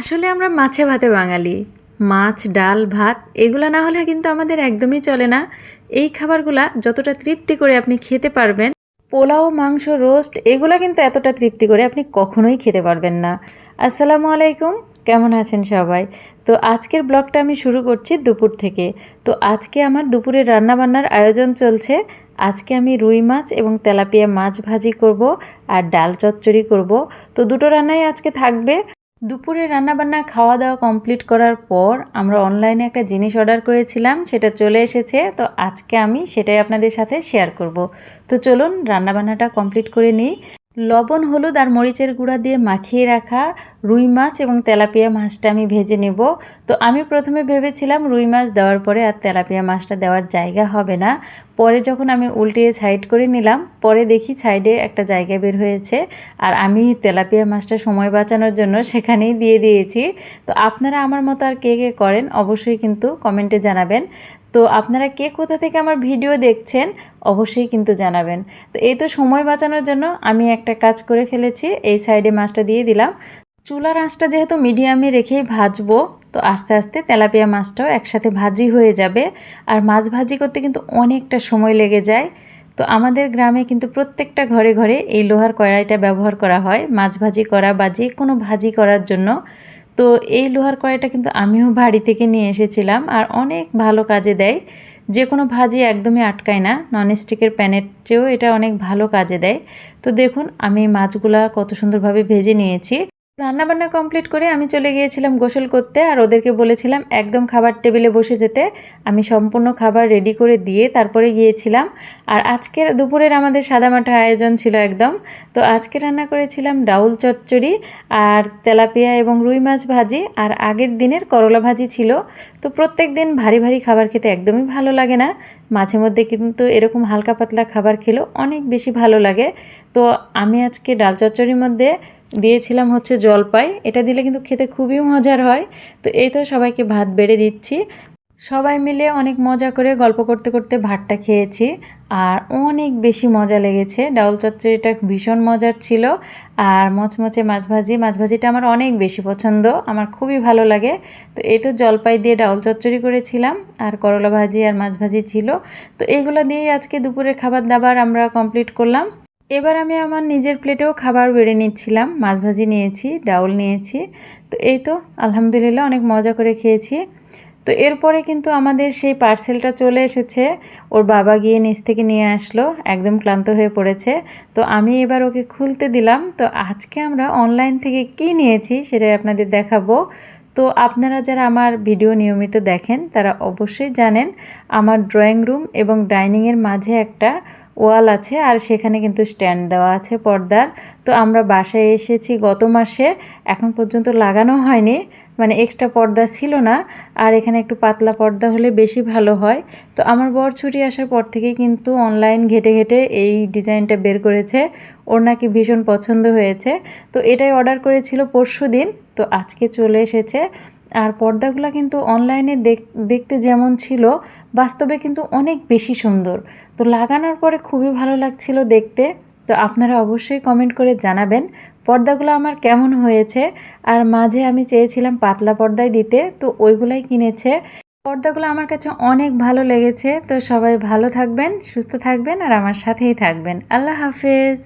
আসলে আমরা মাছে ভাতে বাঙালি। মাছ, ডাল, ভাত, এগুলো না হলে কিন্তু আমাদের একদমই চলে না। এই খাবারগুলা যতটা তৃপ্তি করে আপনি খেতে পারবেন, পোলাও, মাংস, রোস্ট, এগুলো কিন্তু এতটা তৃপ্তি করে আপনি কখনোই খেতে পারবেন না। আসসালামু আলাইকুম, কেমন আছেন সবাই? তো আজকের ব্লগটা আমি শুরু করছি দুপুর থেকে। তো আজকে আমার দুপুরে রান্নাবান্নার আয়োজন চলছে। আজকে আমি রুই মাছ এবং তেলাপিয়া মাছ ভাজি করব আর ডাল চচ্চড়ি করব। তো দুটো রান্নাই আজকে থাকবে। দুপুরে রান্নাবান্না খাওয়া দাওয়া কমপ্লিট করার পর আমরা অনলাইনে একটা জিনিস অর্ডার করেছিলাম, সেটা চলে এসেছে। তো আজকে আমি সেটাই আপনাদের সাথে শেয়ার করব। তো চলুন, রান্নাবান্নাটা কমপ্লিট করে নিই। লবণ, হলুদ আর মরিচের গুঁড়া দিয়ে মাখিয়ে রাখা রুই মাছ এবং তেলাপিয়া মাছটা আমি ভেজে নেব। তো আমি প্রথমে ভেবেছিলাম রুই মাছ দেওয়ার পরে আর তেলাপিয়া মাছটা দেওয়ার জায়গা হবে না। পরে যখন আমি উল্টিয়ে সাইড করে নিলাম, পরে দেখি সাইডে একটা জায়গা বের হয়েছে আর আমি তেলাপিয়া মাছটা সময় বাঁচানোর জন্য সেখানেই দিয়ে দিয়েছি। তো আপনারা আমার মতো আর কে কে করেন অবশ্যই কিন্তু কমেন্টে জানাবেন। তো আপনারা কে কোথা থেকে আমার ভিডিও দেখছেন, অবশ্যই কিন্তু জানাবেন। তো এই তো সময় বাঁচানোর জন্য আমি একটা কাজ করে ফেলেছি, এই সাইডে মাছটা দিয়ে দিলাম। চুলার আঁচটা যেহেতু মিডিয়ামে রেখেই ভাজবো, তো আস্তে আস্তে তেলাপিয়া মাছটাও একসাথে ভাজি হয়ে যাবে। আর মাছ ভাজি করতে কিন্তু অনেকটা সময় লেগে যায়। তো আমাদের গ্রামে কিন্তু প্রত্যেকটা ঘরে ঘরে এই লোহার কড়াইটা ব্যবহার করা হয়, মাছ ভাজি করা বা যে কোনো ভাজি করার জন্য। তো এই লোহার কড়াইটা কিন্তু আমিও বাড়ি থেকে নিয়ে এসেছিলাম আর অনেক ভালো কাজে দেয়। যে কোনো ভাজি একদমই আটকায় না ননস্টিকের প্যানের চেয়েও এটা অনেক ভালো কাজে দেয়। তো দেখুন, আমি মাছগুলা কত সুন্দরভাবে ভেজে নিয়েছি। রান্নাবান্না কমপ্লিট করে আমি চলে গিয়েছিলাম গোসল করতে আর ওদেরকে বলেছিলাম, একদম খাবার টেবিলে বসে যেতে। আমি সম্পূর্ণ খাবার রেডি করে দিয়ে তারপরে গিয়েছিলাম। আর আজকের দুপুরের আমাদের সাদামাটা আয়োজন ছিল একদম। তো আজকে রান্না করেছিলাম ডাউল চচ্চড়ি আর তেলাপিয়া এবং রুই মাছ ভাজি আর আগের দিনের করলা ভাজি ছিল। তো প্রত্যেক দিন ভারী ভারী খাবার খেতে একদমই ভালো লাগে না। মাঝে মধ্যে কিন্তু এরকম হালকা পাতলা খাবার খেলেও অনেক বেশি ভালো লাগে। তো আমি আজকে ডাল চচ্চড়ির মধ্যে দিয়েছিলাম হচ্ছে জলপাই। এটা দিলে কিন্তু খেতে খুবই মজার হয়। তো এই তো সবাইকে ভাত বেড়ে দিচ্ছি। সবাই মিলে অনেক মজা করে গল্প করতে করতে ভাতটা খেয়েছি। আর অনেক বেশি মজা লেগেছে। ডাউল চচ্চড়িটা ভীষণ মজার ছিল। আর মচমচে মাছ ভাজি, মাছ ভাজিটা আমার অনেক বেশি পছন্দ। আমার খুবই ভালো লাগে। তো এই তো জলপাই দিয়ে ডাউল চচ্চড়ি করেছিলাম। আর করলা ভাজি আর মাছ ভাজি ছিল। তো এইগুলো দিয়েই আজকে দুপুরের খাবার দাবার আমরা কমপ্লিট করলাম। এবার আমি আমার নিজের প্লেটেও খাবার বেড়ে নিচ্ছিলাম। মাছ ভাজি নিয়েছি, ডাউল নিয়েছি। তো এই তো, আলহামদুলিল্লাহ অনেক মজা করে খেয়েছি। তো এরপরে কিন্তু আমাদের সেই পার্সেলটা চলে এসেছে। ওর বাবা গিয়ে নিচ থেকে নিয়ে আসলো, একদম ক্লান্ত হয়ে পড়েছে। তো আমি এবার ওকে খুলতে দিলাম। তো আজকে আমরা অনলাইন থেকে কি নিয়েছি সেটাই আপনাদের দেখাবো। তো আপনারা যারা আমার ভিডিও নিয়মিত দেখেন, তারা অবশ্যই জানেন আমার ড্রয়িং রুম এবং ডাইনিংয়ের মাঝে একটা ওয়াল আছে আর সেখানে কিন্তু স্ট্যান্ড দেওয়া আছে পর্দার। তো আমরা বাসায় এসেছি গত মাসে, এখন পর্যন্ত লাগানো হয়নি। মানে এক্সট্রা পর্দা ছিল না। আর এখানে একটু পাতলা পর্দা হলে বেশি ভালো হয়। তো আমার বর ছুটি আসার পর থেকেই কিন্তু অনলাইন ঘেটে ঘেটে এই ডিজাইনটা বের করেছে। ওর নাকি ভীষণ পছন্দ হয়েছে। তো এটাই অর্ডার করেছিল পরশু দিন। তো আজকে চলে এসেছে। আর পর্দাগুলো কিন্তু অনলাইনে দেখতে যেমন ছিল, বাস্তবে কিন্তু অনেক বেশি সুন্দর। তো লাগানোর পরে খুবই ভালো লাগছিল দেখতে। তো আপনারা অবশ্যই কমেন্ট করে জানাবেন, পর্দাগুলো আমার কেমন হয়েছে? আর মাঝে আমি চেয়েছিলাম পাতলা পর্দায় দিতে, তো ওইগুলাই কিনেছে। পর্দাগুলো আমার কাছে অনেক ভালো লেগেছে, তো সবাই ভালো থাকবেন, সুস্থ থাকবেন, আর আমার সাথেই থাকবেন। আল্লাহ হাফেজ।